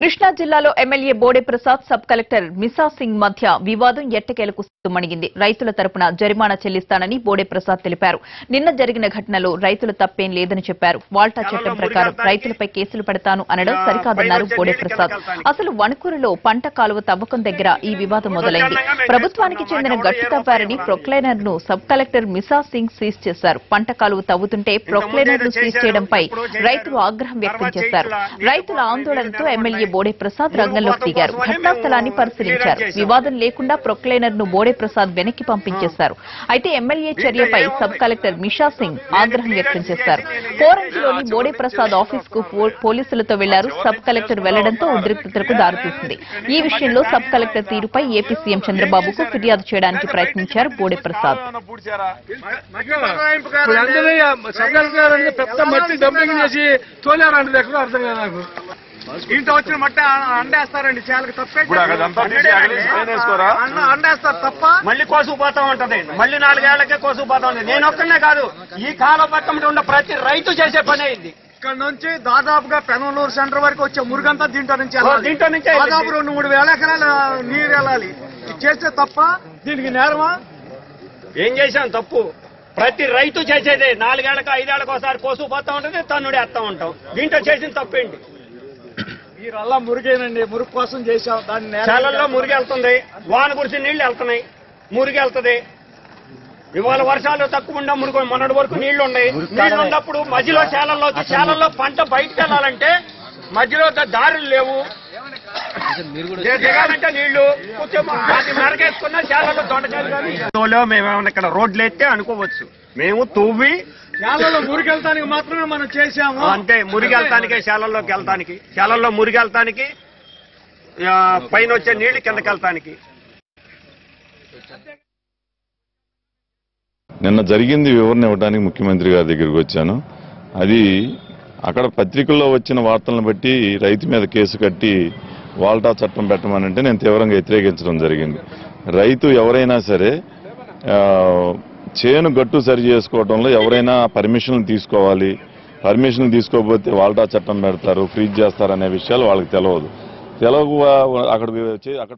కృష్ణా జిల్లాలో MLA Bode Prasad sub collector Misa Singh మధ్య వివాదం ఎట్టకేలకు మణిగింది రైతుల తరపున జరిమానా చెల్లిస్తానని బోడే ప్రసాద్ తెలిపారు. నిన్న జరిగిన ఘటనలో రైతుల తప్పేం లేదని చెప్పారు. వాల్టా చట్టం ప్రకారం రైతులపై కేసులు పెడతాను అనడం సరికాదన్నారు బోడే ప్రసాద్ అసలు వణుకూరులో పంట కాలువ తవ్వకం దగ్గర ఈ వివాదం మొదలైంది. ప్రభుత్వానికి చెందిన గట్టు తవ్వారని ప్రొక్లైనర్ను sub collector Misa Singh seize చేశారు. పంట కాలువ తవ్వుతుంటే ప్రొక్లైనర్ను సీజ్ చేయడంపై రైతులు ఆగ్రహం వ్యక్తం చేశారు రైతుల ఆందోళనతో ఎమ్మెల్యే బోడే ప్రసాద్ రంగంలోకి దిగారు. ఘటనా స్థలాన్ని పరిశీలించారు. వివాదం లేకుండా ప్రొక్లైనర్ను బోడే ప్రసాద్ వెనక్కి పంపించేశారు. అయితే ఎమ్మెల్యే చర్యపై సబ్ కలెక్టర్ మిషా సింగ్ ఆగ్రహం వ్యక్తం చేశారు. పోరంకిలోని బోడే ప్రసాద్ ఆఫీస్కు పోలీసులతో వెళ్ళారు. సబ్ కలెక్టర్ వెళ్ళడంతో ఉద్రిక్తతలకు దారితీసింది. ఈ విషయంలో సబ్ కలెక్టర్ తీరుపై ఏపీ సీఎం చంద్రబాబుకు ఫిర్యాదు చేయడానికి ప్రయత్నించారు బోడే ప్రసాద్ పెద్ద మట్టి డంపింగ్ చేసి తోలారంటే ఎక్కడో అర్థం కాదు నాకు. ఇంట్లో వచ్చిన మట్టి అండేస్తారండి. చేయాలకి తప్పే ఇప్పుడు అదంతా తీసి అగలేసి పైన వేసుకోరా? అన్న అండేస్తారు తప్ప మళ్ళీ కోసుకుపోతా ఉంటది. మళ్ళీ నాలుగేళ్ళకే కోసుకుపోతా ఉంటది. నేను ఒక్కనే కాదు ఈ కాలం పక్కన ఉన్న ప్రతి రైతు చేసే పని అయింది. ఇక్కడ నుంచి దాదాపుగా పెనమలూరు సెంటర్ వరకు వచ్చే మురుగంతా దీంట్లో నుంచి. దీంట్లో నుంచే. దాదాపు రెండు మూడు వేల ఎకరాలు నీరు వెళ్ళాలి. చేస్తే తప్ప దీనికి నేరమా? ఏం చేశాం? తప్పు. ప్రతి రైతు చేసేదే. నాలుగేళ్ళకు ఐదేళ్ళకు ఒకసారి కోసుకుపోతా ఉంటది తన్నుడు వేస్తా ఉంటాం. దీంట్లో చేసిన తప్పేంటి? మీరల్లా మురిగేనండి మురుగు కోసం చేశాం. దాన్ని చాలల్లో మురిగి వెళ్తుంది. వాన కురిసి నీళ్ళు వెళ్తున్నాయి. మురిగి వెళ్తుంది. ఇవాళ వర్షాలు తక్కువ ఉండ మురుగు. మొన్నటి వరకు నీళ్ళు ఉన్నాయి. నీళ్ళు ఉన్నప్పుడు మధ్యలో చేలల్లో చేలల్లో పంట బయటకు వెళ్ళాలంటే మధ్యలో దారులు లేవు. దిగాలంటే నీళ్ళు మేమేమన్నా ఇక్కడ రోడ్లు ఎత్తే అనుకోవచ్చు. మేము తవ్వి నేలలో మురికెళ్తానికి మాత్రమే మనం చేశాము. అంతే మురిగి వెళ్తానికి శాలల్లోకి వెళ్తానికి. శాలల్లో ఆ, పైన వచ్చే నీళ్ళు కిందకి వెళ్తానికి. నిన్న జరిగింది వివరణ ఇవ్వడానికి ముఖ్యమంత్రి గారి దగ్గరికి వచ్చాను. అది అక్కడ పత్రికల్లో వచ్చిన వార్తలను బట్టి రైతు మీద కేసు కట్టి వాల్టా చట్టం పెట్టమనంటే నేను తీవ్రంగా వ్యతిరేకించడం జరిగింది. రైతు ఎవరైనా సరే చేను గట్టు సరి చేసుకోవడంలో ఎవరైనా పర్మిషన్లు తీసుకోవాలి. పర్మిషన్లు తీసుకోకపోతే వాల్టా చట్టం పెడతారు ఫ్రీజ్ చేస్తారు అనే విషయాలు వాళ్ళకి తెలియదు తెలవ అక్కడ అక్కడ